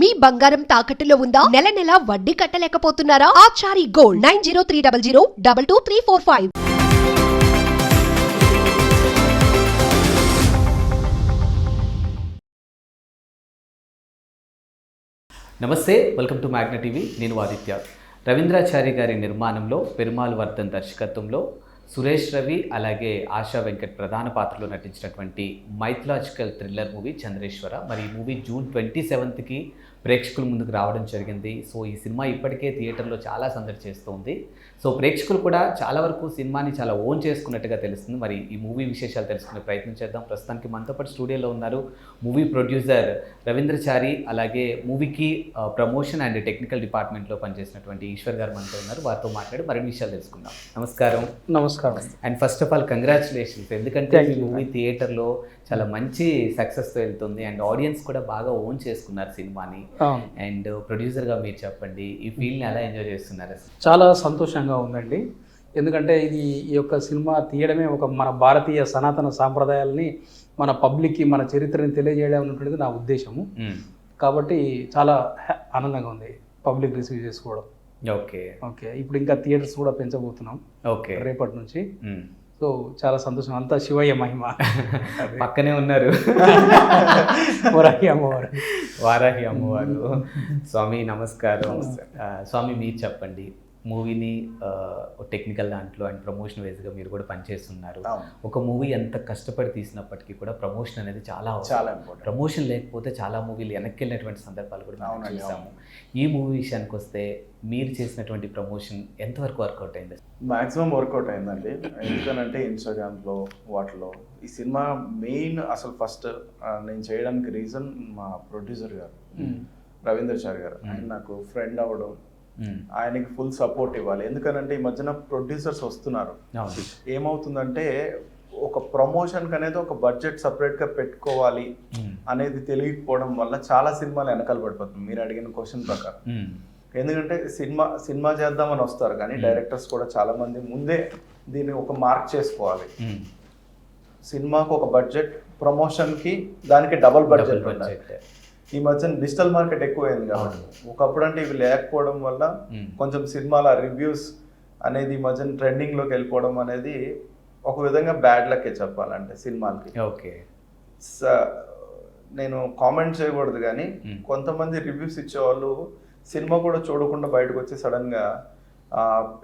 మీ బంగారం తాకట్టులో ఉందా? నెల నెల వడ్డీ కట్టలేకపోతున్నారా? Achari gold nine zero three double zero double two three four five. నమస్తే వెల్కమ్ టు మ్యాగ్న టీవీ. నేను ఆదిత్య. రవీంద్రాచారి గారి నిర్మాణంలో పెరుమాల్ వర్ధన్ దర్శకత్వంలో సురేష్ రవి అలాగే ఆశా వెంకట్ ప్రధాన పాత్రలో నటించినటువంటి మైథలాజికల్ థ్రిల్లర్ మూవీ చంద్రేశ్వర. మరి ఈ మూవీ జూన్ ట్వంటీ సెవెంత్కి ప్రేక్షకుల ముందుకు రావడం జరిగింది. సో ఈ సినిమా ఇప్పటికే థియేటర్లో చాలా సందడి చేస్తుంది. సో ప్రేక్షకులు కూడా చాలా వరకు సినిమాని చాలా ఓన్ చేసుకున్నట్టుగా తెలుస్తుంది. మరి ఈ మూవీ విశేషాలు తెలుసుకునే ప్రయత్నం చేద్దాం. ప్రస్తుతానికి మనతో పాటు స్టూడియోలో ఉన్నారు మూవీ ప్రొడ్యూసర్ రవీంద్రచారి అలాగే మూవీకి ప్రమోషన్ అండ్ టెక్నికల్ డిపార్ట్మెంట్లో పనిచేసినటువంటి ఈశ్వర్ గారు మనతో ఉన్నారు. వారితో మాట్లాడి మరిన్ని విషయాలు తెలుసుకుందాం. నమస్కారం. నమస్కారం. And first of all congratulations. ఎందుకంటే ఈ. మూవీ థియేటర్లో చాలా మంచి సక్సెస్తో వెళ్తుంది. అండ్ ఆడియన్స్ కూడా బాగా ఓన్ చేసుకున్నారు సినిమాని. అండ్ ప్రొడ్యూసర్గా మీరు చెప్పండి ఈ ఫీల్ని ఎలా ఎంజాయ్ చేస్తున్నారు? చాలా సంతోషంగా ఉందండి. ఎందుకంటే ఇది ఈ యొక్క సినిమా తీయడమే ఒక మన భారతీయ సనాతన సాంప్రదాయాలని మన పబ్లిక్కి మన చరిత్రని తెలియజేయడం అనేటువంటిది నా ఉద్దేశము. కాబట్టి చాలా ఆనందంగా ఉంది పబ్లిక్ రిసీవ్ చేసుకోవడం. ఓకే. ఓకే. ఇప్పుడు ఇంకా థియేటర్స్ కూడా పెంచబోతున్నాం. ఓకే. రేపటి నుంచి. సో చాలా సంతోషం. అంతా శివయ్య మహిమ. పక్కనే ఉన్నారు. వరాహి అమ్మవారు. వారాహి అమ్మవారు. స్వామి నమస్కారం. స్వామి మీరు చెప్పండి. మూవీని టెక్నికల్ దాంట్లో అండ్ ప్రమోషన్ వేస్గా మీరు కూడా పనిచేస్తున్నారు. ఒక మూవీ ఎంత కష్టపడి తీసినప్పటికీ కూడా ప్రమోషన్ అనేది చాలా. చాలా ఇంపార్టెంట్ ప్రమోషన్ లేకపోతే చాలా మూవీలు వెనక్కి వెళ్ళినటువంటి సందర్భాలు కూడా మనం చూసాము. ఈ మూవీ విషయానికి వస్తే మీరు చేసినటువంటి ప్రమోషన్ ఎంతవరకు వర్కౌట్ అయింది? మాక్సిమం వర్కౌట్ అయిందండి. ఎందుకనంటే ఇన్స్టాగ్రామ్లో వాటిలో ఈ సినిమా మెయిన్ అసలు ఫస్ట్ నేను చేయడానికి రీజన్ మా ప్రొడ్యూసర్ గారు రవీంద్రచారి గారు. ఆయన నాకు ఫ్రెండ్ అవ్వడం. ఆయనకి ఫుల్ సపోర్ట్ ఇవ్వాలి ఎందుకనంటే ఈ మధ్యన ప్రొడ్యూసర్స్ వస్తున్నారు ఏమవుతుందంటే ఒక ప్రమోషన్కి అనేది ఒక బడ్జెట్ సపరేట్గా పెట్టుకోవాలి మ్మ్. అనేది తెలియకపోవడం వల్ల చాలా సినిమాలు వెనకాల పడిపోతుంది మీరు అడిగిన క్వశ్చన్ ప్రకారం మ్మ్. ఎందుకంటే సినిమా సినిమా చేద్దామని వస్తారు కానీ Hmm. డైరెక్టర్స్ కూడా చాలా మంది ముందే దీన్ని ఒక మార్క్ చేసుకోవాలి. సినిమాకు ఒక బడ్జెట్ ప్రమోషన్కి దానికి డబుల్ బడ్జెట్ ఉండాలి. ఈ మధ్య డిజిటల్ మార్కెట్ ఎక్కువైంది కాబట్టి. ఒకప్పుడు అంటే ఇవి లేకపోవడం వల్ల. కొంచెం సినిమాల రివ్యూస్ అనేది ఈ మధ్యన ట్రెండింగ్లోకి వెళ్ళిపోవడం అనేది ఒక విధంగా బ్యాడ్ లక్కే చెప్పాలంటే సినిమాలకి. ఓకే. స- నేను కామెంట్ చేయకూడదు కానీ. కొంతమంది రివ్యూస్ ఇచ్చేవాళ్ళు సినిమా కూడా చూడకుండా బయటకు వచ్చి సడన్గా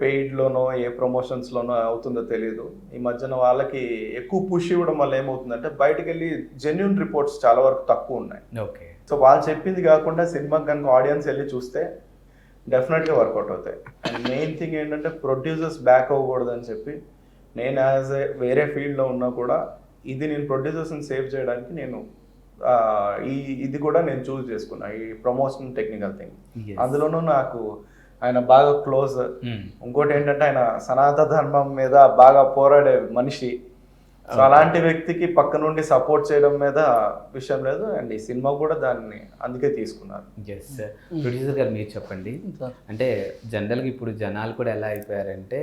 పెయిడ్లోనో ఏ ప్రమోషన్స్లోనో అవుతుందో తెలియదు ఈ మధ్యన వాళ్ళకి ఎక్కువ పుష్ ఇవ్వడం వల్ల ఏమవుతుందంటే బయటకు వెళ్ళి జెన్యున్ రిపోర్ట్స్ చాలా వరకు తక్కువ ఉన్నాయి. ఓకే. సో వాళ్ళు చెప్పింది కాకుండా సినిమాకి కనుక ఆడియన్స్ వెళ్ళి చూస్తే డెఫినెట్గా వర్కౌట్ అవుతాయి అండ్ మెయిన్ థింగ్ ఏంటంటే ప్రొడ్యూసర్స్ బ్యాక్ అవ్వకూడదు అని చెప్పి నేను యాజ్ ఏ వేరే ఫీల్డ్లో ఉన్నా కూడా ఇది నేను ప్రొడ్యూసర్స్ని సేవ్ చేయడానికి నేను ఈ ఇది కూడా నేను చూస్ చేసుకున్నా ఈ ప్రమోషన్ టెక్నికల్ థింగ్. అందులోనూ నాకు ఆయన బాగా క్లోజ్ మ్మ్. ఇంకోటి ఏంటంటే ఆయన సనాతన ధర్మం మీద బాగా పోరాడే మనిషి సో అలాంటి వ్యక్తికి పక్క నుండి సపోర్ట్ చేయడం మీద విషయం లేదు. అండ్ ఈ సినిమా కూడా దాన్ని అందుకే తీసుకున్నారు. ఎస్ ప్రొడ్యూసర్ గారు మీరు చెప్పండి. అంటే జనరల్గా ఇప్పుడు జనాలు కూడా ఎలా అయిపోయారంటే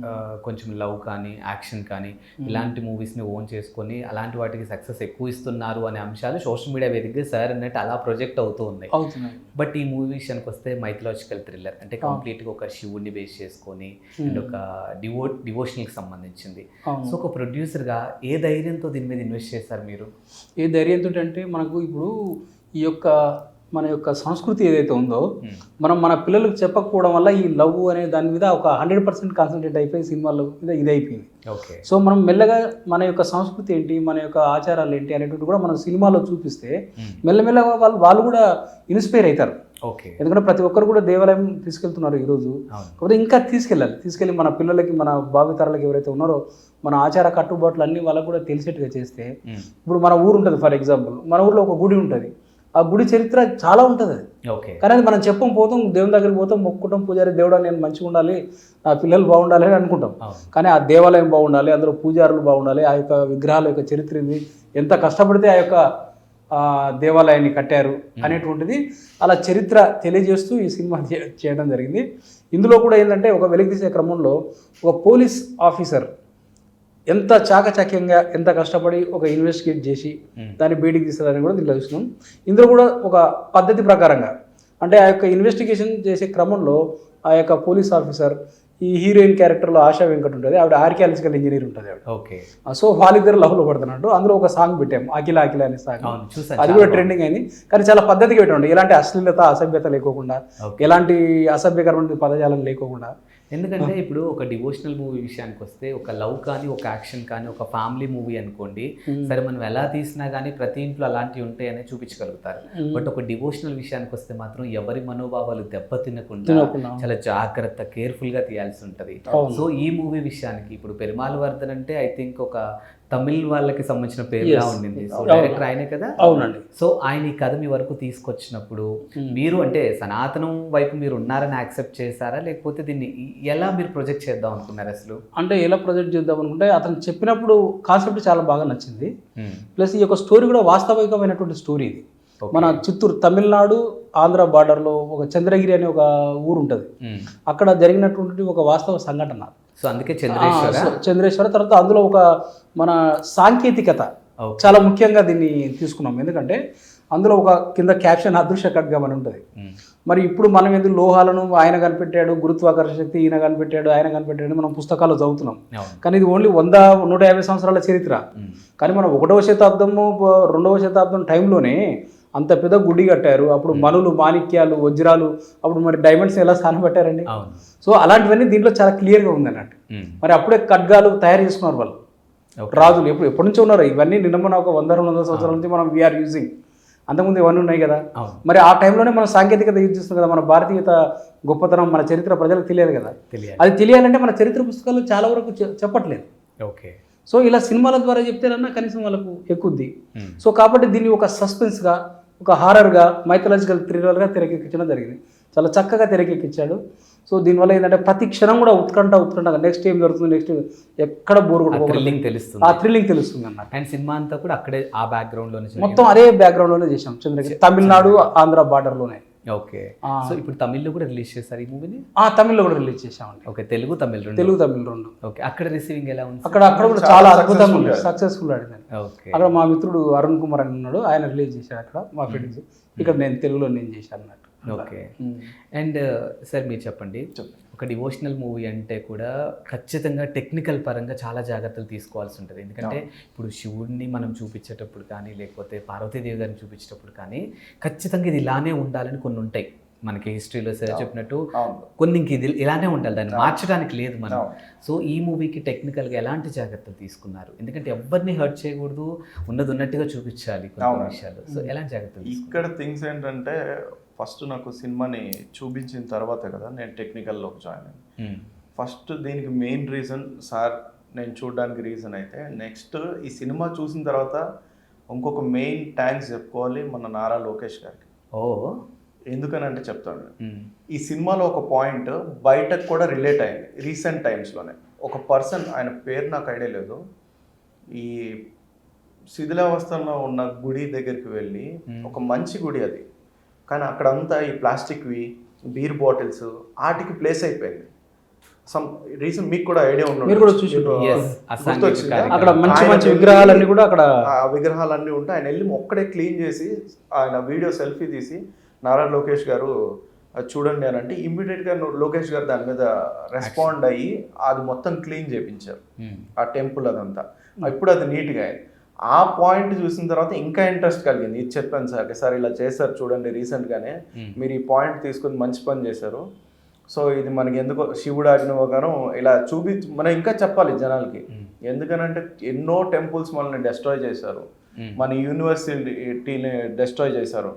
ఆ, కొంచెం లవ్ కానీ యాక్షన్ కానీ ఇలాంటి మూవీస్ని ఓన్ చేసుకొని అలాంటి వాటికి సక్సెస్ ఎక్కువ ఇస్తున్నారు అనే అంశాలు సోషల్ మీడియా వేదికగా సార్ అన్నట్టు అలా ప్రొజెక్ట్ అవుతూ ఉన్నాయి. అవుతున్నాయి. బట్ ఈ మూవీ విషయానికి వస్తే మైథలాజికల్ థ్రిల్లర్. అంటే కంప్లీట్గా ఒక శివుడిని బేస్ చేసుకొని అండ్ ఒక డివో డివోషనల్కి సంబంధించింది. సో ఒక ప్రొడ్యూసర్గా ఏ ధైర్యంతో దీని మీద ఇన్వెస్ట్ చేశారు మీరు? ఏ ధైర్యంతో అంటే మనకు ఇప్పుడు ఈ యొక్క మన యొక్క సంస్కృతి ఏదైతే ఉందో. మనం మన పిల్లలకు చెప్పకపోవడం వల్ల ఈ లవ్ అనే దాని మీద ఒక హండ్రెడ్ పర్సెంట్ కాన్సన్ట్రేట్ అయిపోయి సినిమాల మీద ఇది అయిపోయింది ఓకే. సో మనం మెల్లగా మన యొక్క సంస్కృతి ఏంటి మన యొక్క ఆచారాలు ఏంటి అనేటువంటి కూడా మనం సినిమాలో చూపిస్తే మెల్లమెల్లగా వాళ్ళు వాళ్ళు కూడా ఇన్స్పైర్ అవుతారు. ఓకే. ఎందుకంటే ప్రతి ఒక్కరు కూడా దేవాలయం తీసుకెళ్తున్నారు ఈరోజు. కాకపోతే ఇంకా తీసుకెళ్ళాలి. తీసుకెళ్ళి మన పిల్లలకి మన భావితరాలకి ఎవరైతే ఉన్నారో మన ఆచార కట్టుబాట్లు అన్నీ వాళ్ళకు కూడా తెలిసేట్టుగా చేస్తే. ఇప్పుడు మన ఊరు ఉంటుంది ఫర్ ఎగ్జాంపుల్. మన ఊర్లో ఒక గుడి ఉంటుంది. ఆ గుడి చరిత్ర చాలా ఉంటుంది అది. ఓకే. కానీ అది మనం చెప్పం పోతాం దేవుని దగ్గరికి పోతాం మొక్కుకుంటాం పూజారి దేవుడా నేను మంచిగా ఉండాలి నా పిల్లలు బాగుండాలి అని అనుకుంటాం. కానీ ఆ దేవాలయం బాగుండాలి అందులో పూజారులు బాగుండాలి ఆ యొక్క విగ్రహాల యొక్క చరిత్ర ఏంది ఎంత కష్టపడితే ఆ యొక్క దేవాలయాన్ని కట్టారు అనేటువంటిది అలా చరిత్ర తెలియజేస్తూ ఈ సినిమా చేయడం జరిగింది. ఇందులో కూడా ఏంటంటే ఒక వెలికి తీసే క్రమంలో ఒక పోలీస్ ఆఫీసర్ ఎంత చాకచక్యంగా ఎంత కష్టపడి ఒక ఇన్వెస్టిగేట్ చేసి. దాన్ని బయటికి తీస్తారని కూడా దీంట్లో చూస్తున్నాం. ఇందులో కూడా ఒక పద్ధతి ప్రకారంగా అంటే ఆ యొక్క ఇన్వెస్టిగేషన్ చేసే క్రమంలో ఆ యొక్క పోలీస్ ఆఫీసర్ ఈ హీరోయిన్ క్యారెక్టర్లో ఆశా వెంకట్ ఉంటుంది ఆవిడ ఆర్కియాలజికల్ ఇంజనీర్ ఉంటుంది ఆవిడ. ఓకే. సో వాళ్ళిద్దరు లవ్లో పడుతున్నట్టు అందులో ఒక సాంగ్ పెట్టాం అఖిల అఖిల అనే సాంగ్. అది కూడా ట్రెండింగ్ అయింది కానీ చాలా పద్ధతిగా పెట్టండి ఎలాంటి అశ్లీలత అసభ్యత లేకోకుండా. ఎలాంటి అసభ్యకరమైన పదజాలం లేకోకుండా. ఎందుకంటే ఇప్పుడు ఒక డివోషనల్ మూవీ విషయానికి వస్తే ఒక లవ్ కానీ ఒక యాక్షన్ కానీ ఒక ఫ్యామిలీ మూవీ అనుకోండి సరే మనం ఎలా తీసినా కానీ ప్రతి ఇంట్లో అలాంటివి ఉంటాయని చూపించగలుగుతారు. బట్ ఒక డివోషనల్ విషయానికి వస్తే మాత్రం ఎవరి మనోభావాలు దెబ్బ తినకుండా. చాలా జాగ్రత్త కేర్ఫుల్గా తీయాల్సి ఉంటది. సో ఈ మూవీ విషయానికి ఇప్పుడు పెరుమాల్ వర్ధన్ అంటే ఐ థింక్ ఒక తమిళ్ వాళ్ళకి సంబంధించిన Yes. ఉండింది సో. డైరెక్టర్ ఆయనే కదా అవునండి సో ఆయన ఈ కథ మీ వరకు తీసుకొచ్చినప్పుడు Hmm. మీరు అంటే సనాతనం వైపు మీరు ఉన్నారని యాక్సెప్ట్ చేశారా లేకపోతే దీన్ని ఎలా మీరు ప్రొజెక్ట్ చేద్దాం అనుకున్నారు అసలు అంటే ఎలా ప్రొజెక్ట్ చేద్దాం అనుకుంటే అతను చెప్పినప్పుడు కాన్సెప్ట్ చాలా బాగా నచ్చింది Hmm. ప్లస్ ఈ యొక్క స్టోరీ కూడా వాస్తవికమైనటువంటి స్టోరీ ఇది. మన చిత్తూరు తమిళనాడు ఆంధ్ర బార్డర్లో ఒక చంద్రగిరి అనే ఒక ఊరు ఉంటుంది Hmm. అక్కడ జరిగినటువంటి ఒక వాస్తవ సంఘటన సో అందుకే చంద్రేశ్వర చంద్రేశ్వర తర్వాత అందులో ఒక మన సాంకేతికత. చాలా ముఖ్యంగా దీన్ని తీసుకున్నాం ఎందుకంటే అందులో ఒక కింద క్యాప్షన్ అదృశ్య ఖడ్గం అని ఉంటుంది. మరి ఇప్పుడు మనం ఎందుకు లోహాలను ఆయన కనిపెట్టాడు గురుత్వాకర్షణ శక్తి ఈయన కనిపెట్టాడు ఆయన కనిపెట్టాడు మనం పుస్తకాల్లో చదువుతున్నాం కానీ ఇది ఓన్లీ వంద నూట యాభై సంవత్సరాల చరిత్ర. కానీ మనం ఒకటవ శతాబ్దము రెండవ శతాబ్దం టైంలోనే అంత పెద్ద గుడి కట్టారు. అప్పుడు మనులు మాణిక్యాలు వజ్రాలు అప్పుడు మరి డైమండ్స్ ఎలా స్థానం పెట్టారండి? సో అలాంటివన్నీ దీంట్లో చాలా క్లియర్గా ఉంది అన్నట్టు. మరి అప్పుడే ఖడ్గాలు తయారు చేసుకున్నారు వాళ్ళు. రాజులు ఎప్పుడు ఎప్పటి నుంచో ఉన్నారు. ఇవన్నీ నిన్న మన ఒక వంద రెండు వందల సంవత్సరాల నుంచి మనం వీఆర్ యూజింగ్ అంతకుముందు ఇవన్నీ ఉన్నాయి కదా. మరి ఆ టైంలోనే మనం సాంకేతికత యూజ్ చేస్తున్నాం కదా. మన భారతీయత గొప్పతనం మన చరిత్ర ప్రజలకు తెలియాలి కదా. అది తెలియాలంటే మన చరిత్ర పుస్తకాలు చాలా వరకు చెప్పట్లేదు. ఓకే. సో ఇలా సినిమాల ద్వారా చెప్తేనన్నా కనీసం వాళ్ళకు ఎక్కుద్ది. సో కాబట్టి దీన్ని ఒక సస్పెన్స్గా ఒక హారర్గా మైథలాజికల్ థ్రిల్లర్గా తెరకెక్కించడం జరిగింది. చాలా చక్కగా తెరకెక్కించాడు. సో దీనివల్ల ఏంటంటే ప్రతి క్షణం కూడా ఉత్కంఠ ఉత్కంఠ నెక్స్ట్ ఏం జరుగుతుంది నెక్స్ట్ ఎక్కడ బోర్ కొట్టుకోకూడదు. థ్రిల్లింగ్ తెలుస్తుంది. ఆ థ్రిల్లింగ్ తెలుస్తుంది అన్నమాట. అండ్ సినిమా అంతా కూడా అక్కడే ఆ బ్యాక్గ్రౌండ్లోనే జరిగింది. మొత్తం అదే బ్యాక్గ్రౌండ్లోనే చేసాం చంద్రగిరి తమిళనాడు ఆంధ్ర బార్డర్లోనే. ఓకే. సో ఇప్పుడు తమిళ్ళో కూడా రిలీజ్ చేస్తారు ఈ మూవీని? ఆ తమిళ్ళో కూడా రిలీజ్ చేసామండి ఓకే తెలుగు తమిళ్ రెండు. తెలుగు తమిళ్ రెండు. ఓకే అక్కడ రిసీవింగ్ ఎలా ఉంది? అక్కడ అక్కడ కూడా చాలా అద్భుతంగా. సక్సెస్ఫుల్ ఆడింది ఓకే. అక్కడ మా మిత్రుడు అరుణ్ కుమార్ అని ఉన్నాడు ఆయన రిలీజ్ చేశాడు అక్కడ మా ఫ్రెండ్స్ ఇక్కడ నేను తెలుగులో నేను చేశాను ఓకే. అండ్ సార్ మీరు చెప్పండి. ఒక డివోషనల్ మూవీ అంటే కూడా ఖచ్చితంగా టెక్నికల్ పరంగా చాలా జాగ్రత్తలు తీసుకోవాల్సి ఉంటుంది. ఎందుకంటే ఇప్పుడు శివుడిని మనం చూపించేటప్పుడు కానీ లేకపోతే పార్వతీదేవి గారిని చూపించేటప్పుడు కానీ ఖచ్చితంగా ఇది ఇలానే ఉండాలని కొన్ని ఉంటాయి. మనకి హిస్టరీలో సార్ చెప్పినట్టు కొన్ని ఇంక ఇది ఇలానే ఉండాలి. దాన్ని మార్చడానికి లేదు మనం. సో ఈ మూవీకి టెక్నికల్గా ఎలాంటి జాగ్రత్తలు తీసుకున్నారు? ఎందుకంటే ఎవరిని హర్ట్ చేయకూడదు ఉన్నది ఉన్నట్టుగా చూపించాలి కొన్ని. విషయాలు. సో ఎలాంటి జాగ్రత్తలు? ఇక్కడ థింగ్స్ ఏంటంటే ఫస్ట్ నాకు సినిమాని చూపించిన తర్వాత కదా నేను టెక్నికల్లోకి జాయిన్ అయ్యాను. ఫస్ట్ దీనికి మెయిన్ రీజన్ సార్ నేను చూడడానికి రీజన్ అయితే నెక్స్ట్ ఈ సినిమా చూసిన తర్వాత ఇంకొక మెయిన్ థ్యాంక్స్ చెప్పుకోవాలి మన నారా లోకేష్ గారికి. ఓ. ఎందుకనంటే చెప్తాను. ఈ సినిమాలో ఒక పాయింట్ బయటకు కూడా రిలేట్ అయింది రీసెంట్ టైమ్స్లోనే. ఒక పర్సన్ ఆయన పేరు నాకు ఐడియా లేదు. ఈ శిథిలావస్థలో ఉన్న గుడి దగ్గరికి వెళ్ళి. ఒక మంచి గుడి అది. కానీ అక్కడంతా ఈ ప్లాస్టిక్వి బీర్ బాటిల్స్ వాటికి ప్లేస్ అయిపోయింది. సమ్ రీజన్ మీకు కూడా ఐడియా మీరు కూడా చూసి. అక్కడ మంచి ఆయన మంచి వెళ్ళి విగ్రహాలన్నీ కూడా అక్కడ ఆ విగ్రహాలన్నీ ఉంటే ఆయన వెళ్ళి ఒక్కడే క్లీన్ చేసి ఆయన వీడియో సెల్ఫీ తీసి నారా లోకేష్ గారు చూడండి అని అంటే ఇమ్మీడియట్గా లోకేష్ గారు దాని మీద రెస్పాండ్ అయ్యి అది మొత్తం క్లీన్ చేయించారు మ్మ్. ఆ టెంపుల్ అదంతా. ఇప్పుడు అది నీట్గా అయింది. ఆ పాయింట్ చూసిన తర్వాత ఇంకా ఇంట్రెస్ట్ కలిగింది. ఇది చెప్పాను సార్ సార్ ఇలా చేశారు చూడండి రీసెంట్గానే. మీరు ఈ పాయింట్ తీసుకొని మంచి పని చేశారు. సో ఇది మనకి ఎందుకో శివుడు ఆజ్ఞవగాను ఇలా చూపి మనం ఇంకా చెప్పాలి జనాలకి. ఎందుకనంటే ఎన్నో టెంపుల్స్ మనల్ని డెస్ట్రాయ్ చేశారు. మన యూనివర్సిటీని డెస్ట్రాయ్ చేశారు.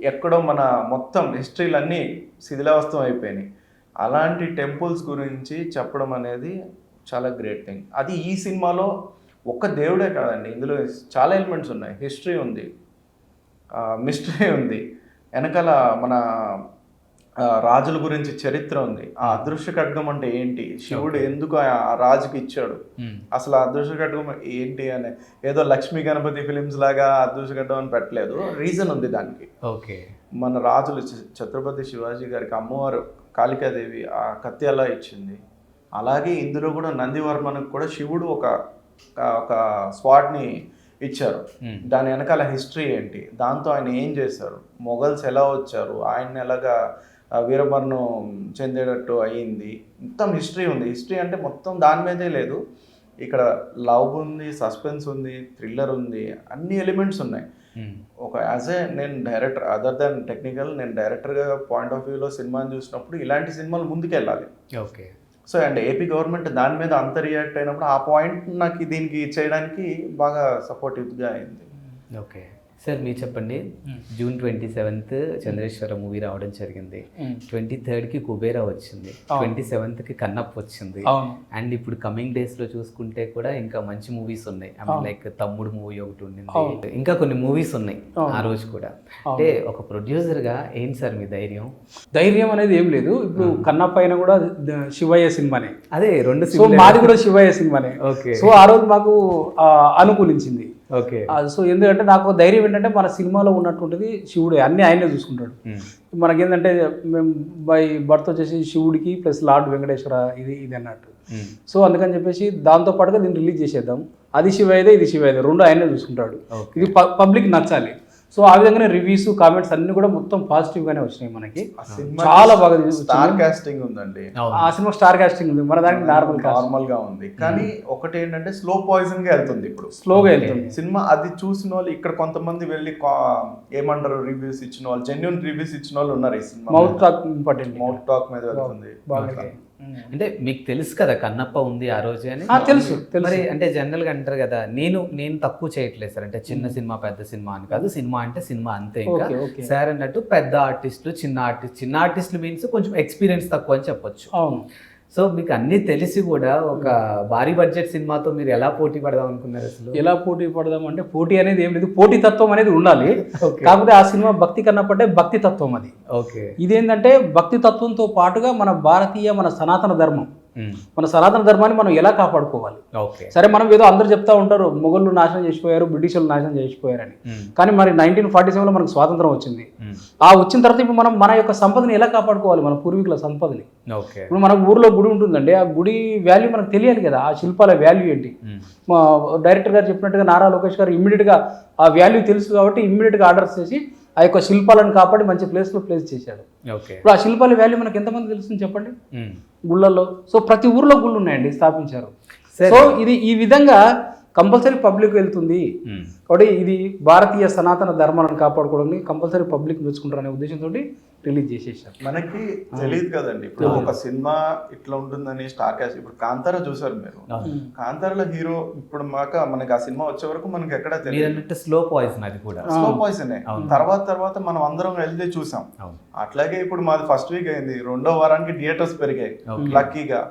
ఎక్కడో మన మొత్తం హిస్టరీలన్నీ శిథిలావస్థం అయిపోయినాయి. అలాంటి టెంపుల్స్ గురించి చెప్పడం అనేది చాలా గ్రేట్ థింగ్ అది ఈ సినిమాలో ఒక్క దేవుడే కాదండి. ఇందులో చాలా ఎలిమెంట్స్ ఉన్నాయి. హిస్టరీ ఉంది. మిస్టరీ ఉంది. వెనకాల మన రాజుల గురించి చరిత్ర ఉంది. ఆ అదృశ్య ఖడ్గం అంటే ఏంటి? శివుడు ఎందుకు ఆ రాజుకి ఇచ్చాడు. అసలు ఆ అదృశ్య ఖడ్గం ఏంటి అని ఏదో లక్ష్మీ గణపతి ఫిలిమ్స్ లాగా అదృశ్య ఖడ్గం అని పెట్టలేదు. రీజన్ ఉంది దానికి. ఓకే. మన రాజులు ఛత్రపతి శివాజీ గారికి అమ్మవారు కాళికాదేవి ఆ కత్తి ఎలా ఇచ్చింది? అలాగే ఇందులో కూడా నందివర్మనకు కూడా శివుడు ఒక ఒక స్పాట్ని ఇచ్చారు. దాని వెనకాల హిస్టరీ ఏంటి? దాంతో ఆయన ఏం చేశారు? మొఘల్స్ ఎలా వచ్చారు? ఆయన ఎలాగా వీరమరణం చెందేటట్టు అయ్యింది? మొత్తం హిస్టరీ ఉంది. హిస్టరీ అంటే మొత్తం దాని మీదే లేదు. ఇక్కడ లవ్ ఉంది సస్పెన్స్ ఉంది థ్రిల్లర్ ఉంది అన్ని ఎలిమెంట్స్ ఉన్నాయి. ఒక యాజ్ ఏ నేను డైరెక్టర్ అదర్ దాన్ టెక్నికల్ నేను డైరెక్టర్గా పాయింట్ ఆఫ్ వ్యూలో సినిమాని చూసినప్పుడు ఇలాంటి సినిమాలు ముందుకెళ్ళాలి. Okay. So and AP government దాని మీద అంత రియాక్ట్ అయినప్పుడు ఆ పాయింట్ నాకు దీనికి చేయడానికి బాగా సపోర్టివ్గా అయింది. ఓకే. సార్ మీరు చెప్పండి. June twenty seventh Chandreshwara movie రావడం జరిగింది. ట్వంటీ థర్డ్కి కుబేరా వచ్చింది. ట్వంటీ సెవెంత్కి కన్నప్ వచ్చింది. అండ్ ఇప్పుడు కమింగ్ డేస్లో చూసుకుంటే కూడా ఇంకా మంచి మూవీస్ ఉన్నాయి. లైక్ తమ్ముడు మూవీ ఒకటి ఉండింది. ఇంకా కొన్ని మూవీస్ ఉన్నాయి ఆ రోజు కూడా. అంటే ఒక ప్రొడ్యూసర్గా ఏంటి సార్ మీ ధైర్యం? ధైర్యం అనేది ఏం లేదు. ఇప్పుడు కన్నా పైన కూడా శివయ్య సినిమానే. అదే రెండు సో మాది కూడా శివయ్య సినిమానే. ఓకే. సో ఆ రోజు మాకు అనుకూలించింది. ఓకే. సో ఎందుకంటే నాకు ధైర్యం ఏంటంటే మన సినిమాలో ఉన్నటువంటిది శివుడే అన్ని ఆయనే చూసుకుంటాడు. మనకేంటంటే మేము బై బర్త్ వచ్చేసి శివుడికి ప్లస్ లార్డ్ వెంకటేశ్వర ఇది ఇది అన్నట్టు. సో అందుకని చెప్పేసి దాంతో పాటుగా దీన్ని రిలీజ్ చేసేద్దాం. అది శివయ్యదే ఇది శివయ్యదే రెండు ఆయనే చూసుకుంటాడు. ఇది పబ్లిక్ నచ్చాలి. సో ఆ విధంగానే రివ్యూస్ కామెంట్స్ అన్ని కూడా మొత్తం పాజిటివ్ గానే వచ్చినాయి మనకి. ఆ సినిమా చాలా బాగా స్టార్ కాస్టింగ్ ఉందండి. ఆ సినిమా స్టార్ కాస్టింగ్ ఉంది. మన దానికి నార్మల్ నార్మల్గా ఉంది. కానీ ఒకటి ఏంటంటే స్లో పాయిజన్గా వెళ్తుంది ఇప్పుడు. స్లోగా వెళ్తుంది. సినిమా అది చూసిన వాళ్ళు ఇక్కడ కొంతమంది వెళ్ళి ఏమంటారు రివ్యూస్ ఇచ్చిన వాళ్ళు జెన్యున్ రివ్యూస్ ఇచ్చిన వాళ్ళు ఉన్నారు ఈ cinema mouth talk important mouth talk మీద వెళ్తుంది. బాగా అంటే మీకు తెలుసు కదా కన్నప్ప ఉంది ఆ రోజు అని? తెలుసు మరి అంటే జనరల్గా అంటారు కదా నేను నేను తక్కువ చేయట్లేదు సార్. అంటే చిన్న సినిమా పెద్ద సినిమా అని కాదు. సినిమా అంటే సినిమా అంతే ఇంకా. సార్ అన్నట్టు పెద్ద ఆర్టిస్టులు చిన్న ఆర్టిస్ట్ చిన్న ఆర్టిస్టులు మీన్స్ కొంచెం ఎక్స్పీరియన్స్ తక్కువ అని చెప్పొచ్చు. అవును. సో మీకు అన్ని తెలిసి కూడా ఒక భారీ బడ్జెట్ సినిమాతో మీరు ఎలా పోటీ పడదాం అనుకున్నారు అసలు? ఎలా పోటీ పడదాం అంటే పోటీ అనేది ఏం లేదు పోటీ తత్వం అనేది ఉండాలి. కాకపోతే ఆ సినిమా భక్తి కన్నా పడ్డే భక్తి తత్వం అది. ఓకే. ఇదేంటంటే భక్తి తత్వంతో పాటుగా మన భారతీయ మన సనాతన ధర్మం. మన సనాతన ధర్మాన్ని మనం ఎలా కాపాడుకోవాలి? సరే మనం ఏదో అందరూ చెప్తా ఉంటారు మొఘళ్ళు నాశనం చేసిపోయారు బ్రిటిషర్లు నాశనం చేసిపోయారని. కానీ మరి నైన్టీన్ ఫార్టీ సెవెన్లో మనకు స్వాతంత్రం వచ్చింది. ఆ వచ్చిన తర్వాత ఇప్పుడు మనం మన యొక్క సంపదని ఎలా కాపాడుకోవాలి? మన పూర్వీకుల సంపదని. ఇప్పుడు మన ఊర్లో గుడి ఉంటుందండి. ఆ గుడి వాల్యూ మనకు తెలియాలి కదా. ఆ శిల్పాల వాల్యూ ఏంటి? మా డైరెక్టర్ గారు చెప్పినట్టుగా నారా లోకేష్ గారు ఇమ్మీడియట్గా ఆ వాల్యూ తెలుసు కాబట్టి ఇమ్మీడియట్గా ఆర్డర్స్ చేసి ఆ యొక్క శిల్పాలను కాపాడి మంచి ప్లేస్లో ప్లేస్ చేశాడు. ఇప్పుడు ఆ శిల్పాల వాల్యూ మనకు ఎంతమంది తెలుస్తుంది చెప్పండి? గుళ్ళల్లో సో ప్రతి ఊర్లో గుళ్ళు ఉన్నాయండి స్థాపించారు. సో ఇది ఈ విధంగా కంపల్సరీ పబ్లిక్ వెళ్తుంది. కాబట్టి ఇది భారతీయ సనాతన ధర్మాలను కాపాడుకోవడానికి కంపల్సరీ పబ్లిక్ మెచ్చుకుంటారనే ఉద్దేశంతో రిలీజ్ చేసేసారు. మనకి తెలియదు కదండి. ఇప్పుడు ఒక సినిమా ఇట్లా ఉంటుందని స్టార్ క్యాస్ట్ ఇప్పుడు కాంతారా చూసారు మీరు? కాంతారాలో హీరో ఇప్పుడు మాక మనకి ఆ సినిమా వచ్చే వరకు మనకి ఎక్కడ మీరు తెలియదు స్లో పాయిజన్ అది కూడా. స్లో పాయిజన్ తర్వాత తర్వాత మనం అందరం వెళ్ళి చూసాం. అవును. అట్లాగే ఇప్పుడు మాది ఫస్ట్ వీక్ అయింది. రెండో వారానికి థియేటర్స్ పెరిగాయి. లక్కీగా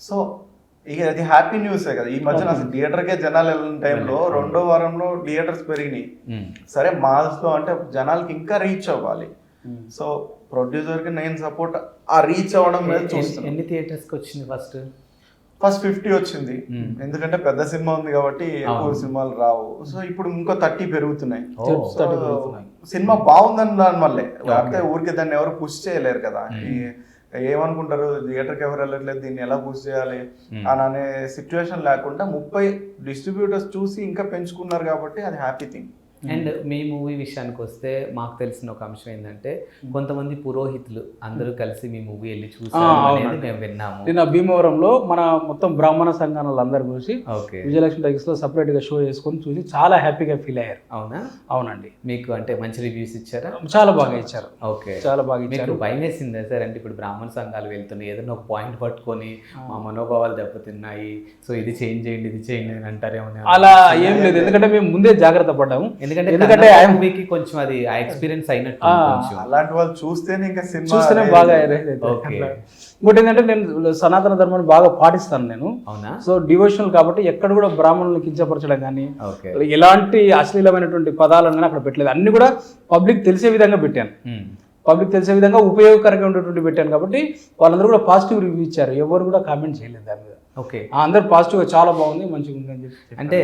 సో ఇక అది హ్యాపీ న్యూసే కదా. ఈ మధ్యన అసలు థియేటర్కే జనాలు వెళ్ళిన టైంలో రెండో వారంలో థియేటర్స్ పెరిగినాయి. మ్మ్. సరే మాస్లో అంటే జనాలకి ఇంకా రీచ్ అవ్వాలి. సో ప్రొడ్యూసర్కి నేను సపోర్ట్ ఆ రీచ్ అవ్వడం మీద చూస్తున్నాను ఎన్ని థియేటర్స్కి వచ్చింది ఫస్ట్ ఫస్ట్ ఫిఫ్టీ వచ్చింది. Hmm. ఎందుకంటే పెద్ద సినిమా ఉంది కాబట్టి ఎక్కువ. సినిమాలు రావు. సో ఇప్పుడు ఇంకో థర్టీ పెరుగుతున్నాయి. సినిమా బాగుందని దాని వల్లే లేకపోతే ఊరికి దాన్ని ఎవరు పుష్ చేయలేరు కదా. Hmm. ఈ- ఏమనుకుంటారు? థియేటర్కి ఎవరు వెళ్ళట్లేదు దీన్ని ఎలా పుష్ చేయాలి? Hmm. అని అనే సిచ్యువేషన్ లేకుండా ముప్పై డిస్ట్రిబ్యూటర్స్ చూసి ఇంకా పెంచుకున్నారు కాబట్టి అది హ్యాపీ థింగ్ అండ్ మీ మూవీ విషయానికి వస్తే మాకు తెలిసిన ఒక అంశం ఏంటంటే కొంతమంది పురోహితులు అందరూ కలిసి మీ మూవీ వెళ్ళి అవునండి. మేము విన్నాము. నిన్న భీమవరంలో మన మొత్తం బ్రాహ్మణ సంఘాలు చూసి విజయలక్ష్మి టైగర్స్లో సపరేట్గా షో చేసుకొని చూసి చాలా హ్యాపీగా ఫీల్ అయ్యారు. అవునా? అవునండి. మీకు అంటే మంచి రివ్యూస్ ఇచ్చారా? చాలా బాగా ఇచ్చారు. ఓకే. చాలా బాగా ఇచ్చారు. భయం వేసిందా సార్? అంటే ఇప్పుడు బ్రాహ్మణ సంఘాలు వెళ్తున్నాయి ఏదైనా ఒక పాయింట్ పట్టుకొని మా మనోభావాలు దెబ్బతిన్నాయి సో ఇది చేంజ్ చేయండి ఇది చేయండి అని అంటారేమో అలా ఏం లేదు. ఎందుకంటే మేము ముందే జాగ్రత్త పడ్డాము. ఎందుకంటే ఎందుకంటే కన్నడ ఆయన- మూవీకి కొంచెం అది ఆ ఎక్స్పీరియన్స్ అయినట్టు అలాంటి వాళ్ళు చూస్తేనే ఇంకా సినిమా చూస్తేనే బాగా. ఇంకోటి ఏంటంటే నేను సనాతన ధర్మాన్ని బాగా పాటిస్తాను నేను. అవునా? సో డివోషనల్ కాబట్టి ఎక్కడ కూడా బ్రాహ్మణులను కించపరచడం కానీ ఓకే. ఎలాంటి అశ్లీలమైనటువంటి పదాలను కానీ అక్కడ పెట్టలేదు. అన్ని కూడా పబ్లిక్ తెలిసే విధంగా పెట్టాను. పబ్లిక్ తెలిసే విధంగా ఉపయోగకరంగా ఉండేటువంటి పెట్టాను కాబట్టి వాళ్ళందరూ కూడా పాజిటివ్ రివ్యూ ఇచ్చారు. ఎవరు కూడా కామెంట్ చేయలేదు దాని మీద. ఓకే అందరు పాజిటివ్గా చాలా బాగుంది మంచిగా ఉంది అని చెప్పి. అంటే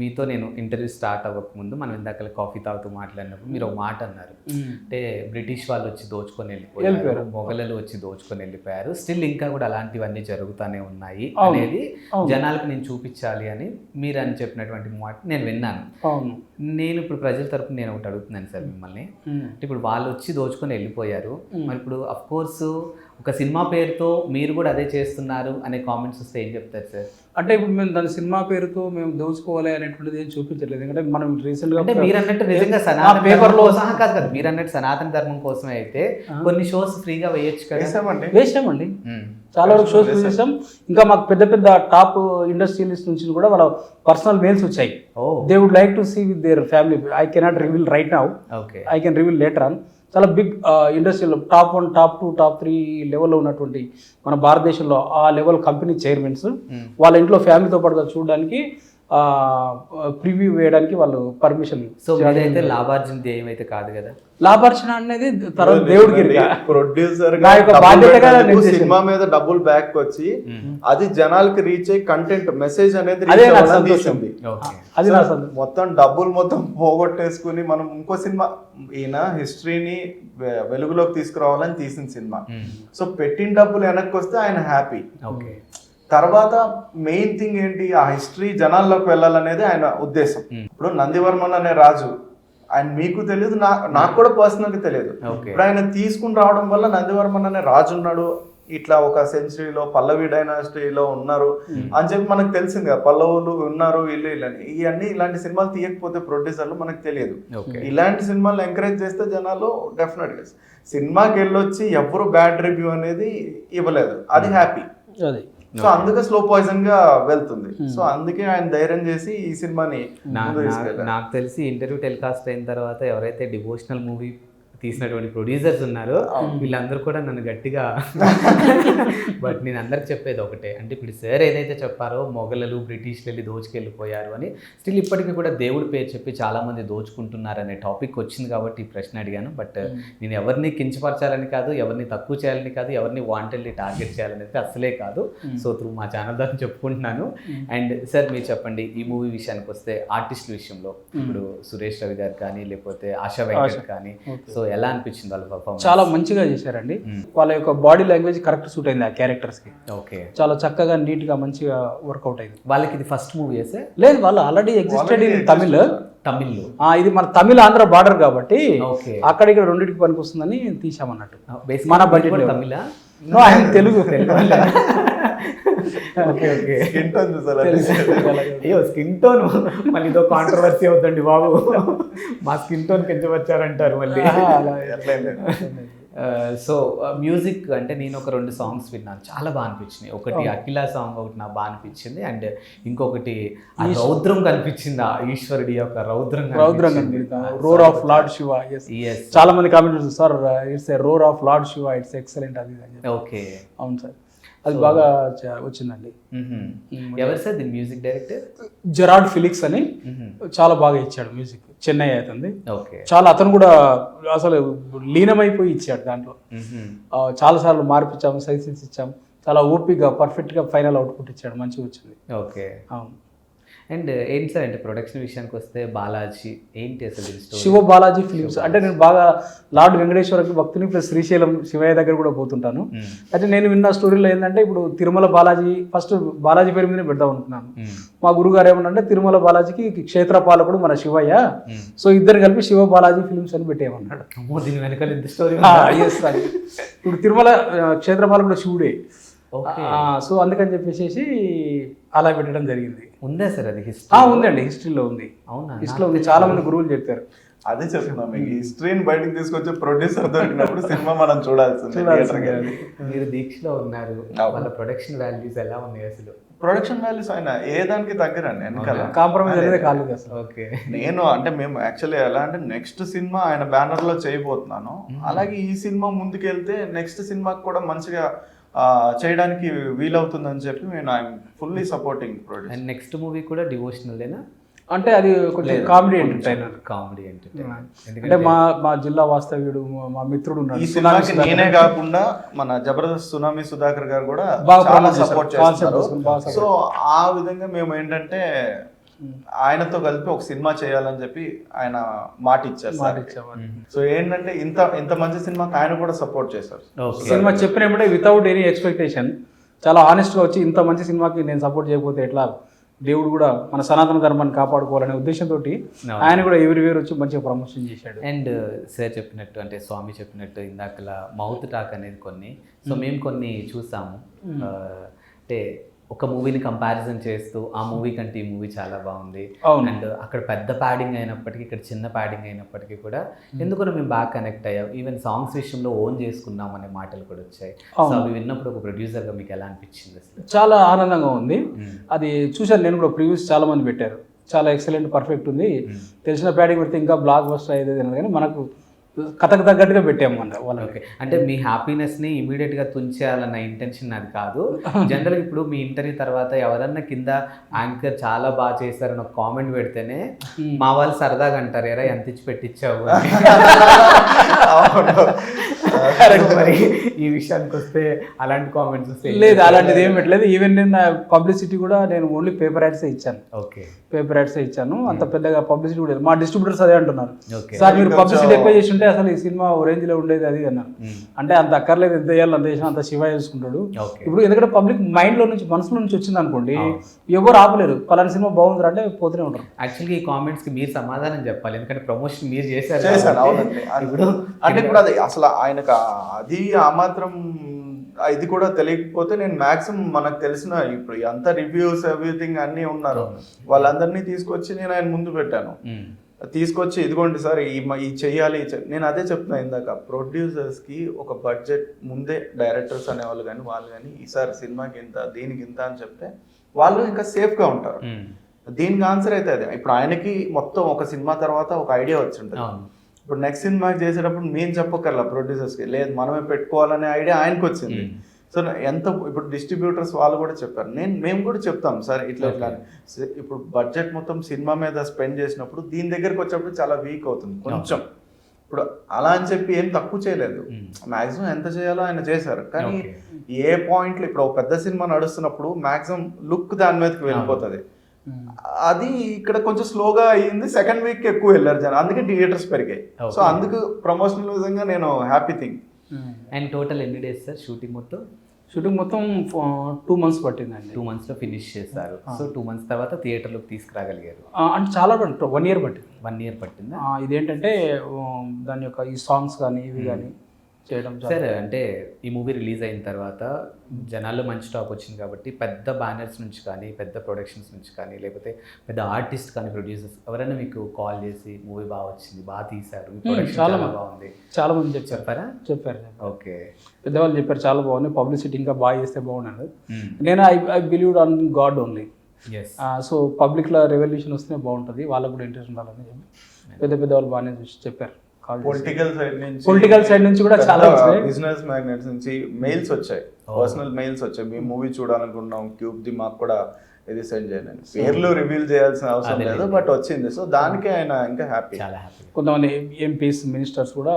మీతో నేను ఇంటర్వ్యూ స్టార్ట్ అవ్వకముందు మనం ఇందాక కాఫీ తాగుతూ మాట్లాడినప్పుడు మీరు ఒక మాట అన్నారు. అంటే బ్రిటిష్ వాళ్ళు వచ్చి దోచుకొని వెళ్ళిపోయారు వెళ్ళిపోయారు. మొఘలు వచ్చి దోచుకొని వెళ్ళిపోయారు స్టిల్ ఇంకా కూడా అలాంటివన్నీ జరుగుతూనే ఉన్నాయి. అనేది. జనాలకు నేను చూపించాలి అని మీరు అని చెప్పినటువంటి మాట నేను విన్నాను నేను ఇప్పుడు ప్రజల తరపున నేను ఒకటి అడుగుతున్నాను సార్ మిమ్మల్ని. మ్మ్. అంటే ఇప్పుడు వాళ్ళు వచ్చి దోచుకొని వెళ్ళిపోయారు. మరి ఇప్పుడు అఫ్ కోర్స్ ఒక సినిమా పేరుతో మీరు కూడా అదే చేస్తున్నారు అనే కామెంట్స్ వస్తే ఏం చెప్తారు సార్? అంటే ఇప్పుడు మేము దాని సినిమా పేరుతో మేము దోచుకోవాలి అనేటువంటిది ఏం చూపించట్లేదు. ఎందుకంటే మనం రీసెంట్గా అంటే మీరు అన్నట్టు నిజంగా ఆ సనాతన పేపర్లో పేపర్లో సహా కాదు కదా మీరు అన్నట్టు సనాతన ధర్మం కోసమే అయితే కొన్ని షోస్ ఫ్రీగా వేయొచ్చు కదా. వేసామండి. చాలా వరకు షోస్ చేసాం ఇంకా మాకు పెద్ద పెద్ద టాప్ ఇండస్ట్రియలిస్ట్ నుంచి కూడా వాళ్ళ పర్సనల్ మెయిల్స్ వచ్చాయి. ఓ. They would like to see with their family I cannot reveal right now okay I can reveal later on చాలా బిగ్ ఇండస్ట్రీలో top one top two top three లెవెల్లో ఉన్నటువంటి మన భారతదేశంలో ఆ లెవెల్ కంపెనీ చైర్మన్స్ వాళ్ళ ఇంట్లో ఫ్యామిలీతో పాటుగా చూడడానికి ప్రివ్యూ వేయడానికి వాళ్ళు పర్మిషన్ సో మీరైతే లాభార్జన ధ్యేయం అయితే కాదు కదా లాభార్చన అనేది తర్వాత దేవుడికి. ప్రొడ్యూసర్. సినిమా మీద డబ్బులు బ్యాక్ వచ్చి అది జనాలకి రీచ్ అయ్యి కంటెంట్ మెసేజ్ అనేది. తీసింది. ఓకే అది నా సంతోషం. మొత్తం డబ్బులు మొత్తం పోగొట్టేసుకుని మనం ఇంకో సినిమా ఈయన హిస్టరీని వెలుగులోకి తీసుకురావాలని తీసిన సినిమా సో పెట్టిన డబ్బులు వెనక్కి వస్తే ఆయన హ్యాపీ ఓకే తర్వాత మెయిన్ థింగ్ ఏంటి? ఆ హిస్టరీ జనాల్లోకి వెళ్ళాలనేది ఆయన ఉద్దేశం. ఇప్పుడు నందివర్మన్ అనే రాజు ఆయన మీకు తెలియదు నా నాకు కూడా పర్సనల్గా తెలియదు ఇప్పుడు ఆయన తీసుకుని రావడం వల్ల నందివర్మన్ అనే రాజు ఉన్నాడు ఇట్లా ఒక సెంచరీలో పల్లవి డైనాసిటీలో ఉన్నారు. అని చెప్పి మనకు తెలిసింది కదా పల్లవులు ఉన్నారు వీళ్ళు వీళ్ళని. ఇవన్నీ ఇలాంటి సినిమాలు తీయకపోతే ప్రొడ్యూసర్లు మనకు తెలియదు. ఇలాంటి సినిమాలు ఎంకరేజ్ చేస్తే జనాలు డెఫినెట్ సినిమాకి వెళ్ళొచ్చి ఎవరు బ్యాడ్ రివ్యూ అనేది ఇవ్వలేదు. అది హ్యాపీ అది. సో అందుకే స్లో పాయిజన్గా వెళ్తుంది సో అందుకే ఆయన ధైర్యం చేసి ఈ సినిమాని. నాకు తెలిసి ఇంటర్వ్యూ టెలికాస్ట్ అయిన తర్వాత ఎవరైతే డివోషనల్ మూవీ తీసినటువంటి ప్రొడ్యూసర్స్ ఉన్నారో. వీళ్ళందరూ కూడా నన్ను గట్టిగా బట్ నేను అందరికి చెప్పేది ఒకటే. అంటే ఇప్పుడు సార్ ఏదైతే చెప్పారో మొఘలు బ్రిటిష్లు వెళ్ళి దోచుకెళ్ళిపోయారు అని స్టిల్ ఇప్పటికీ కూడా దేవుడి పేరు చెప్పి చాలా మంది దోచుకుంటున్నారు అనే టాపిక్ వచ్చింది కాబట్టి ఈ ప్రశ్న అడిగాను. బట్ నేను ఎవరిని కించపరచాలని కాదు ఎవరిని తక్కువ చేయాలని కాదు ఎవరిని వాంటెడ్లీ టార్గెట్ చేయాలనేది అసలే కాదు. సో త్రూ మా ఛానల్ ద్వారా చెప్పుకుంటున్నాను. అండ్ సార్ మీరు చెప్పండి ఈ మూవీ విషయానికి వస్తే ఆర్టిస్ట్ విషయంలో ఇప్పుడు సురేష్ రవి గారు కానీ లేకపోతే ఆశా వెంకట్ కానీ సో ఎలా అనిపించింది వాళ్ళ పర్ఫార్మెన్స్ చాలా మంచిగా చేశారండి. వాళ్ళ యొక్క బాడీ లాంగ్వేజ్ కరెక్ట్ సూట్ అయింది ఆ క్యారెక్టర్స్కి. ఓకే. చాలా చక్కగా నీట్గా మంచిగా వర్కౌట్ అయింది. వాళ్ళకి ఇది ఫస్ట్ మూవీ సార్ లేదు వాళ్ళు ఆల్రెడీ ఎగ్జిస్టెడ్ ఇన్ తమిళ్. తమిళ్ళో. ఆ, ఇది మన తమిళ ఆంధ్ర బార్డర్ కాబట్టి అక్కడ ఇక్కడ రెండింటికి పనికి వస్తుందని తీసామన్నట్టు మన లో. తమిళా? తెలుగు. ఓకే ఓకే tone చూసారా? అయ్యో స్కిన్ టోన్ మళ్ళీ ఇదో కాంట్రవర్సీ అవుతుంది బాబు. మా స్కిన్ టోన్ కింద వచ్చారంటారు మళ్ళీ. సో మ్యూజిక్ అంటే నేను ఒక రెండు సాంగ్స్ విన్నాను. చాలా బాగా అనిపించినాయి. ఒకటి అఖిల సాంగ్ ఒకటి నాకు బాగా అనిపించింది. అండ్ ఇంకొకటి ఆ రౌద్రం కనిపించింది. ఆ ఈశ్వరుడి యొక్క రౌద్రం రౌద్రం రోర్ ఆఫ్ లార్డ్ శివ చాలా మంది comment sir it's a roar of lord Shiva it's excellent అది. ఓకే అవును సార్. అది బాగా వచ్చిందండి. ఎవరు sir music director Gerard Felix అని చాలా బాగా ఇచ్చాడు మ్యూజిక్ చెన్నై అవుతుంది. ఓకే. చాలా అతను కూడా అసలు లీనమైపోయి ఇచ్చాడు దాంట్లో. చాలా సార్లు మార్పిచ్చాము సైజెస్ ఇచ్చాము చాలా ఓపిక్గా పర్ఫెక్ట్గా ఫైనల్ అవుట్పుట్ ఇచ్చాడు. మంచిగా వచ్చింది. ఓకే. అవును. అండ్ ఏంటి సార్ అంటే ప్రొడక్షన్ విషయానికి వస్తే బాలాజీ ఏంటి అసలు శివ బాలాజీ ఫిలిమ్స్ అంటే నేను బాగా లార్డ్ వెంకటేశ్వరకి భక్తుని ప్లస్ శ్రీశైలం శివయ్య దగ్గర కూడా పోతుంటాను. అయితే నేను విన్న స్టోరీలో ఏంటంటే ఇప్పుడు తిరుమల బాలాజీ ఫస్ట్ బాలాజీ పేరు మీదనే పెడదాం అనుకున్నాను మా గురుగారు ఏమన్నా అంటే తిరుమల బాలాజీకి క్షేత్ర పాలకుడు మన శివయ్య. సో ఇద్దరు కలిపి శివ బాలాజీ ఫిలిమ్స్ అని పెట్టేయమన్నాడు. దీని వెనకాల ఇంత స్టోరీ ఇప్పుడు తిరుమల ఆ, క్షేత్ర పాలకుడు శివుడే సో అందుకని చెప్పేసి అలా పెట్టడం జరిగింది. ఉందా సార్ అది ఆ, హిస్టరీ ఉందండి హిస్టరీలో ఉంది. అవునా? హిస్టరీలో ఉంది. చాలా మంది గురువులు చెప్పారు. అదే చెప్తున్నాం మీకు హిస్టరీని బయటకు తీసుకొచ్చే ప్రొడ్యూసర్ దొరికినప్పుడు సినిమా మనం చూడాల్సిందే. మీరు దీక్షలో ఉన్నారు. వాళ్ళ ప్రొడక్షన్ వాల్యూస్ ఎలా ఉన్నాయి అసలు? ప్రొడక్షన్ వాల్యూస్ ఆయన ఏ దానికి తగ్గరండి వెనకాల. కాంప్రమైజ్ అనేది కాలేదు అసలు. ఓకే. నేను అంటే మేము యాక్చువల్లీ ఎలా అంటే నెక్స్ట్ సినిమా ఆయన బ్యానర్లో చేయబోతున్నాను. అలాగే ఈ సినిమా ముందుకెళ్తే నెక్స్ట్ సినిమాకి కూడా మంచిగా చేయడానికి వీలవుతుందని చెప్పి నేను I'm fully supporting produce and next movie కూడా డివోషనల్దేనా అంటే అది కొంచెం కామెడీ ఎంటర్టైనర్. Comedy entertainer. అంటే ఎందుకంటే మా మా జిల్లా వాస్తవ్యుడు మా- మిత్రుడు ఈ సినిమాకి నేనే కాకుండా మన జబర్దస్త్ సునామీ సుధాకర్ గారు కూడా బాగా చాలా promote చేశారు. సపోర్ట్ చేస్తారు సో ఆ విధంగా మేము ఏంటంటే ఆయనతో కలిపి ఒక సినిమా చేయాలని చెప్పి ఆయన మాట ఇచ్చారు మాట సార్. సో ఏంటంటే ఇంత ఇంత మంచి సినిమాకి ఆయన కూడా సపోర్ట్ చేశారు. సినిమా చెప్పినప్పుడే వితౌట్ ఎనీ ఎక్స్పెక్టేషన్ చాలా ఆనెస్ట్గా వచ్చి ఇంత మంచి సినిమాకి నేను సపోర్ట్ చేయకపోతే ఎట్లా దేవుడు కూడా మన సనాతన ధర్మాన్ని కాపాడుకోవాలనే ఉద్దేశంతో ఆయన కూడా ఎవరి వేరు వచ్చి మంచిగా ప్రమోషన్ చేశాడు. అండ్ సార్ చెప్పినట్టు అంటే స్వామి చెప్పినట్టు ఇందాకలా మౌత్ టాక్ అనేది కొన్ని. సో మేము. కొన్ని చూసాము. అంటే ఒక మూవీని కంపారిజన్ చేస్తూ ఆ మూవీ కంటే ఈ మూవీ చాలా బాగుంది. అండ్ అక్కడ పెద్ద ప్యాడింగ్ అయినప్పటికీ ఇక్కడ చిన్న ప్యాడింగ్ అయినప్పటికీ కూడా ఎందుకో మేము బాగా కనెక్ట్ అయ్యాం. ఈవెన్ సాంగ్స్ విషయంలో ఓన్ చేసుకున్నాం అనే మాటలు కూడా వచ్చాయి. సో. అవి విన్నప్పుడు ఒక ప్రొడ్యూసర్గా మీకు ఎలా అనిపించింది అసలు? చాలా ఆనందంగా ఉంది. అది చూశాను నేను కూడా ప్రివ్యూస్ చాలా మంది పెట్టారు. చాలా ఎక్సలెంట్ పర్ఫెక్ట్ ఉంది. తెలిసిన ప్యాడింగ్ పెడితే ఇంకా బ్లాక్ బస్టర్ అయ్యేది కానీ మనకు కథకు తగ్గట్టుగా పెట్టాము అంట వాళ్ళకి అంటే మీ హ్యాపీనెస్ని ఇమీడియట్గా తుంచేయాలన్న ఇంటెన్షన్ అది కాదు. జనరల్గా ఇప్పుడు మీ ఇంటర్వ్యూ తర్వాత ఎవరన్నా కింద యాంకర్ చాలా బాగా చేశారని ఒక కామెంట్ పెడితేనే మా వాళ్ళు సరదాగా అంటారు ఎరా ఎంత ఇచ్చి పెట్టించావు. మరి ఈ విషయానికి వస్తే అలాంటి కామెంట్స్ వస్తే లేదు అలాంటిది ఏం పెట్టలేదు. ఈవెన్ నేను పబ్లిసిటీ కూడా నేను ఓన్లీ పేపర్ యాడ్స్ ఇచ్చాను. ఓకే. పేపర్ యాడ్స్ ఇచ్చాను. అంత పెద్దగా పబ్లిసిటీ కూడా లేదు. మా డిస్ట్రిబ్యూటర్స్ అదే అంటున్నారు. సార్ మీరు పబ్లిసిటీ ఎక్కువ చేసి ఉంటే అసలు ఈ సినిమా రేంజ్లో ఉండేది అది అన్నారు. అంటే అంత అక్కర్లేదు ఎంత వేయాలి అంత చేసినా అంత శివ చూసుకుంటాడు. ఇప్పుడు ఎందుకంటే పబ్లిక్ మైండ్లో నుంచి మనసులో నుంచి వచ్చింది అనుకోండి ఎవరు ఆపలేరు. పలానా సినిమా బాగుంది అంటే పోతూనే ఉంటారు. యాక్చువల్గా ఈ కామెంట్స్కి మీరు సమాధానం చెప్పాలి. ఎందుకంటే ప్రమోషన్ మీరు చేశారు ఇప్పుడు అంటే ఇప్పుడు అది అసలు ఆయనకు అది ఆ మాత్రం ఇది కూడా తెలియకపోతే నేను మాక్సిమం మనకు తెలిసిన ఇప్పుడు అంత రివ్యూస్ ఎవ్రీథింగ్ అన్నీ ఉన్నారు. వాళ్ళందరినీ తీసుకొచ్చి నేను ఆయన ముందు పెట్టాను. తీసుకొచ్చి ఇదిగోండి సార్ ఈ ఈ చెయ్యాలి ఈ చె-" నేను అదే చెప్తున్నా ఇందాక ప్రొడ్యూసర్స్కి ఒక బడ్జెట్ ముందే డైరెక్టర్స్ అనేవాళ్ళు కానీ వాళ్ళు కానీ ఈసారి సినిమాకి ఇంత దీనికి ఇంత అని చెప్తే వాళ్ళు ఇంకా సేఫ్గా ఉంటారు. దీనికి ఆన్సర్ అయితే అదే. ఇప్పుడు ఆయనకి మొత్తం ఒక సినిమా తర్వాత ఒక ఐడియా వచ్చి ఉంటుంది ఇప్పుడు నెక్స్ట్ సినిమా చేసేటప్పుడు మేము చెప్పకర్లా ప్రొడ్యూసర్స్కి లేదు మనమే పెట్టుకోవాలనే ఐడియా ఆయనకు వచ్చింది. సో ఎంత ఇప్పుడు డిస్ట్రిబ్యూటర్స్ వాళ్ళు కూడా చెప్పారు. నేను మేము కూడా చెప్తాం సార్ ఇట్లా ఇట్లా ఇప్పుడు బడ్జెట్ మొత్తం సినిమా మీద స్పెండ్ చేసినప్పుడు దీని దగ్గరికి వచ్చేప్పుడు చాలా వీక్ అవుతుంది. కొంచెం. ఇప్పుడు అలా అని చెప్పి ఏం తక్కువ చేయలేదు. మాక్సిమం ఎంత చేయాలో ఆయన చేశారు. కానీ. ఏ పాయింట్లు ఇప్పుడు ఒక పెద్ద సినిమా నడుస్తున్నప్పుడు మాక్సిమం లుక్ దాని మీదకి వెళ్ళిపోతుంది. అది ఇక్కడ కొంచెం స్లోగా అయ్యింది. సెకండ్ వీక్ ఎక్కువ వెళ్ళారు జనం అందుకే థియేటర్స్ పెరిగాయి. సో. అందుకు ప్రమోషనల్ విధంగా నేను హ్యాపీ థింగ్ అండ్ టోటల్ ఎన్ని డేస్ సార్ షూటింగ్ మొత్తం? షూటింగ్ మొత్తం టూ మంత్స్ పట్టిందండి. టూ మంత్స్లో ఫినిష్ చేశారు. సో టూ మంత్స్ తర్వాత థియేటర్లోకి తీసుకురాగలిగారు. అంటే చాలా వన్ ఇయర్ పట్టింది. వన్ ఇయర్ పట్టిందా? ఇదేంటంటే దాని యొక్క ఈ సాంగ్స్ కానీ ఇవి కానీ. చేయడం సార్ అంటే ఈ మూవీ రిలీజ్ అయిన తర్వాత జనాల్లో మంచి టాక్ వచ్చింది కాబట్టి పెద్ద బ్యానర్స్ నుంచి కానీ పెద్ద ప్రొడక్షన్స్ నుంచి కానీ లేకపోతే పెద్ద ఆర్టిస్ట్ కానీ ప్రొడ్యూసర్స్ ఎవరైనా మీకు కాల్ చేసి మూవీ బాగా వచ్చింది బాగా తీశారు చాలా. బాగుంది. చాలా మంది చెప్పారు. చెప్పారా. ఓకే. పెద్దవాళ్ళు చెప్పారు చాలా బాగుంది పబ్లిసిటీ ఇంకా బాగా చేస్తే బాగుండదు. నేను I I believe on God only yes so పబ్లిక్లో రెవల్యూషన్ వస్తేనే బాగుంటుంది వాళ్ళకు కూడా ఇంట్రెస్ట్ ఉండాలని చెప్పి పెద్ద పెద్ద వాళ్ళు బాగానే చెప్పారు. పొలిటికల్ సైడ్ నుంచి Political side నుంచి కూడా చాలా వచ్చాయి. బిజినెస్ మ్యాగ్నెట్స్ నుంచి మెయిల్స్ వచ్చాయి పర్సనల్ మెయిల్స్ వచ్చాయి మేము మూవీ చూడాలనుకున్నాం క్యూబ్ ది మాకు కూడా ఇది సెండ్ చేయండి. పేర్లు రివీల్ చేయాల్సిన అవసరం. లేదు బట్ వచ్చింది సో దానికే ఆయన ఇంకా హ్యాపీ కొంతమంది ఎంపీస్ మినిస్టర్స్ కూడా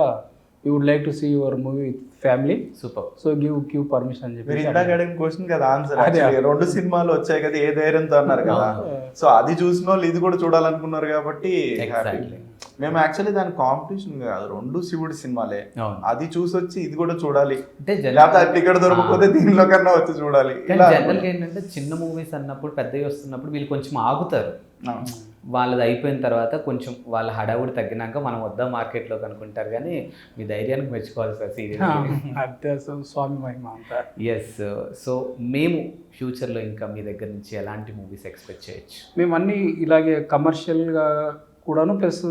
you would like to see your movie with family super so give give permission అని చెప్పి ఇందాక అడిగిన క్వశ్చన్ కదా ఆన్సర్ అదే. రెండు సినిమాలు వచ్చాయి కదా ఏ ధైర్యంతో అన్నారు కదా. సో అది చూసిన వాళ్ళు ఇది కూడా చూడాలనుకున్నారు కాబట్టి. మేము యాక్చువల్లీ దాని కాంపిటీషన్ కాదు రెండు శివుడి సినిమాలే. అది చూసి వచ్చి ఇది కూడా చూడాలి. అంటే లేకపోతే టికెట్ దొరకకపోతే దీనిలో కన్నా వచ్చి చూడాలి. జనరల్గా ఏంటంటే చిన్న మూవీస్ అన్నప్పుడు పెద్దవి వస్తున్నప్పుడు వీళ్ళు కొంచెం ఆగుతారు. వాళ్ళది అయిపోయిన తర్వాత కొంచెం వాళ్ళ హడావుడి తగ్గినాక మనం వద్దాం మార్కెట్లో కనుక్కుంటారు కానీ మీ ధైర్యానికి మెచ్చుకోవాలి సార్ సీరియస్ అదే సో స్వామి మహిమ అంతా. ఎస్ సో మేము ఫ్యూచర్లో ఇంకా మీ దగ్గర నుంచి ఎలాంటి మూవీస్ ఎక్స్పెక్ట్ చేయొచ్చు? మేము అన్ని ఇలాగే కమర్షియల్గా కూడాను ప్లస్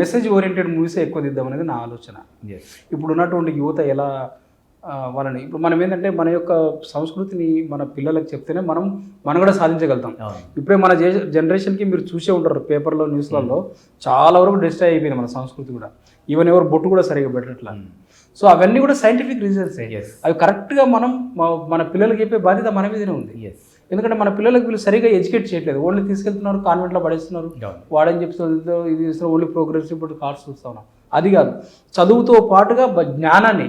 మెసేజ్ ఓరియంటెడ్ మూవీసే ఎక్కువ తీద్దాం అనేది నా ఆలోచన. ఎస్ ఇప్పుడు ఉన్నటువంటి యువత ఎలా వాళ్ళని. ఇప్పుడు మనం ఏంటంటే మన యొక్క సంస్కృతిని మన పిల్లలకు చెప్తేనే మనం మనం కూడా సాధించగలుగుతాం. ఇప్పుడే మన జనరేషన్కి మీరు చూసే ఉంటారు పేపర్లో న్యూస్లలో చాలా వరకు డిస్ట్రాయ్ అయిపోయింది మన సంస్కృతి కూడా. ఈవెన్ ఎవరు బొట్టు కూడా సరిగా పెట్టట్లా. సో అవన్నీ కూడా సైంటిఫిక్ రీజన్స్ అవి కరెక్ట్గా మనం మన పిల్లలకి చెప్పే బాధ్యత మన మీదనే ఉంది. ఎందుకంటే మన పిల్లలకు వీళ్ళు సరిగా ఎడ్యుకేట్ చేయట్లేదు. ఓన్లీ తీసుకెళ్తున్నారు కాన్వెంట్లో పడేస్తున్నారు. వాడని చెప్తున్నారు ఇది చేస్తున్నారు ఓన్లీ ప్రోగ్రెస్ ఇప్పుడు కార్డ్స్ చూస్తా ఉన్నాం అది కాదు. చదువుతో పాటుగా జ్ఞానాన్ని.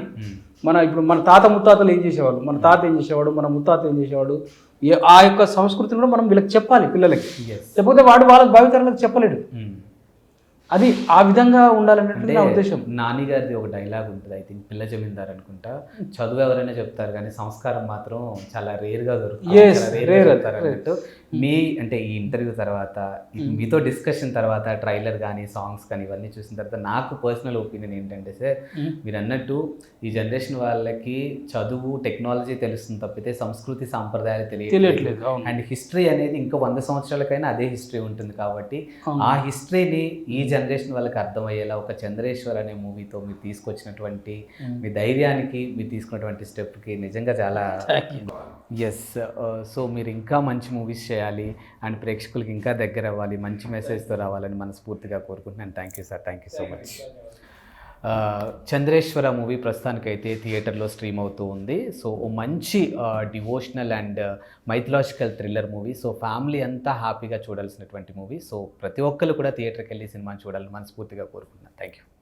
మన ఇప్పుడు మన తాత ముత్తాతలు ఏం చేసేవాళ్ళు? మన తాత ఏం చేసేవాడు? మన ముత్తాత ఏం చేసేవాడు? ఆ యొక్క సంస్కృతిని కూడా మనం వీళ్ళకి చెప్పాలి పిల్లలకి. లేకపోతే వాడు వాళ్ళ భావితరాలకు చెప్పలేడు. మ్మ్. అది ఆ విధంగా ఉండాలనేది నా ఉద్దేశం. నాని గారిది ఒక డైలాగ్ ఉంటుంది ఐ థింక్ పిల్ల జమీందార్ అనుకుంటా. చదువు ఎవరైనా చెప్తారు కానీ సంస్కారం మాత్రం చాలా రేర్గా దొరుకుతుంది మీ అంటే ఈ ఇంటర్వ్యూ తర్వాత ఈ మీతో డిస్కషన్ తర్వాత ట్రైలర్ కానీ సాంగ్స్ కానీ ఇవన్నీ చూసిన తర్వాత నాకు పర్సనల్ ఒపీనియన్ ఏంటంటే సార్ మీరు అన్నట్టు ఈ జనరేషన్ వాళ్ళకి చదువు టెక్నాలజీ తెలుస్తుంది తప్పితే సంస్కృతి సాంప్రదాయాలు తెలియట్లేదు. అండ్ హిస్టరీ అనేది ఇంకా వంద సంవత్సరాలకైనా అదే హిస్టరీ ఉంటుంది కాబట్టి ఆ హిస్టరీని ఈ జనరేషన్ వాళ్ళకి అర్థమయ్యేలా ఒక చంద్రేశ్వర్ అనే మూవీతో మీరు తీసుకొచ్చినటువంటి మీ ధైర్యానికి మీరు తీసుకున్నటువంటి స్టెప్కి నిజంగా చాలా ఎస్ సో మీరు ఇంకా మంచి మూవీస్ చేయాలి అండ్ ప్రేక్షకులకి ఇంకా దగ్గర అవ్వాలి మంచి మెసేజ్తో రావాలని మనస్ఫూర్తిగా కోరుకుంటున్నాను. Thank you sir thank you so much Chandreshwara movie ప్రస్తుతానికైతే థియేటర్లో స్ట్రీమ్ అవుతూ ఉంది. సో ఓ మంచి devotional and mythological thriller movie. So family అంతా హ్యాపీగా చూడాల్సినటువంటి మూవీ. సో ప్రతి ఒక్కరు కూడా థియేటర్కి వెళ్ళి సినిమాని చూడాలని మనస్ఫూర్తిగా కోరుకుంటున్నాను. Thank you